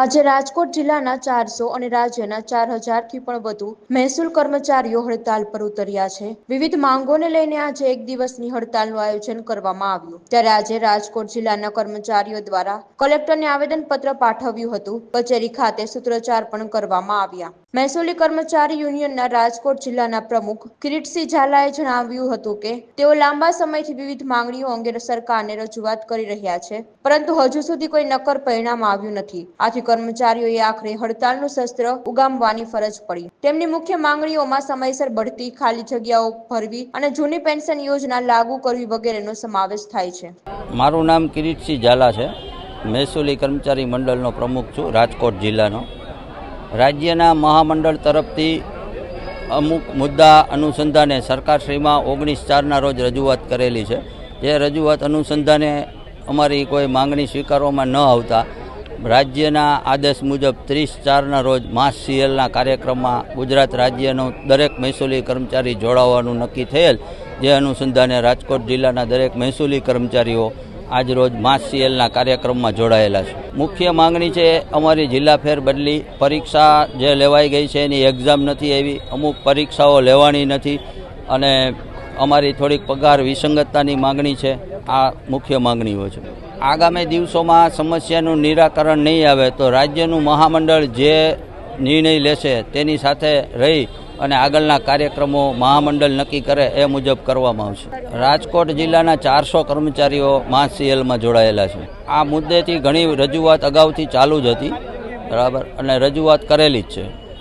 આજે રાજકોટ જિલ્લાના ચારસો અને રાજ્યના ચાર હજારથી પણ વધુ મહેસૂલ કર્મચારીઓ હડતાલ પર ઉતર્યા છે. વિવિધ માંગોને લઈને આજે એક દિવસની હડતાલનું આયોજન કરવામાં આવ્યું. ત્યારે આજે રાજકોટ જિલ્લાના કર્મચારીઓ દ્વારા કલેક્ટરને આવેદનપત્ર પાઠવ્યું હતું. કચેરી ખાતે સૂત્રોચ્ચાર પણ કરવામાં આવ્યા. મહેસૂલી કર્મચારી યુનિયનના રાજકોટ જિલ્લાના પ્રમુખ કિરીટસિંહ ઝાલાએ જણાવ્યું હતું કે, તેઓ લાંબા સમયથી વિવિધ માંગણીઓ અંગે સરકારને રજૂઆત કરી રહ્યા છે. પરંતુ હજુ સુધી કોઈ નક્કર પરિણામ આવ્યું નથી. આથી કર્મચારીઓએ આખરે હડતાલનું શસ્ત્ર ઉગામવાની ફરજ પડી. તેમની મુખ્ય માંગણીઓમાં સમયસર બઢતી ખાલી જગ્યાઓ ભરવી અને જૂની પેન્શન યોજના લાગુ કરવી વગેરેનો સમાવેશ થાય છે. મારું નામ કિરીટસિંહ ઝાલા છે. મહેસૂલી કર્મચારી મંડળનો પ્રમુખ છું, રાજકોટ જિલ્લાનો. રાજ્યના મહામંડળ તરફથી અમુક મુદ્દા અનુસંધાને સરકારશ્રીમાં ઓગણીસ ચારના રોજ રજૂઆત કરેલી છે. જે રજૂઆત અનુસંધાને અમારી કોઈ માંગણી સ્વીકારવામાં ન આવતા રાજ્યના આદેશ મુજબ ત્રીસ ચારના રોજ માસ સીએલના કાર્યક્રમમાં ગુજરાત રાજ્યનો દરેક મહેસૂલી કર્મચારી જોડાવાનું નક્કી થયેલ. જે અનુસંધાને રાજકોટ જિલ્લાના દરેક મહેસૂલી કર્મચારીઓ આજ રોજ માસ સીએલના કાર્યક્રમમાં જોડાયેલા છે. મુખ્ય માંગણી છે, અમારી જિલ્લા ફેર બદલી પરીક્ષા જે લેવાઈ ગઈ છે એની એક્ઝામ નથી એવી અમુક પરીક્ષાઓ લેવાની નથી અને અમારી થોડીક પગાર વિસંગતતાની માંગણી છે. આ મુખ્ય માંગણીઓ છે. આગામી દિવસોમાં સમસ્યાનું નિરાકરણ નહીં આવે તો રાજ્યનું મહામંડળ જે નિર્ણય લેશે તેની સાથે રહી અને આગળના કાર્યક્રમો મહામંડળ નક્કી કરે એ મુજબ કરવામાં આવશે. રાજકોટ જિલ્લાના ચારસો કર્મચારીઓ માસ સીએલમાં જોડાયેલા છે. આ મુદ્દેથી ઘણી રજૂઆત અગાઉથી ચાલુ જ હતી. બરાબર? અને રજૂઆત કરેલી જ છે.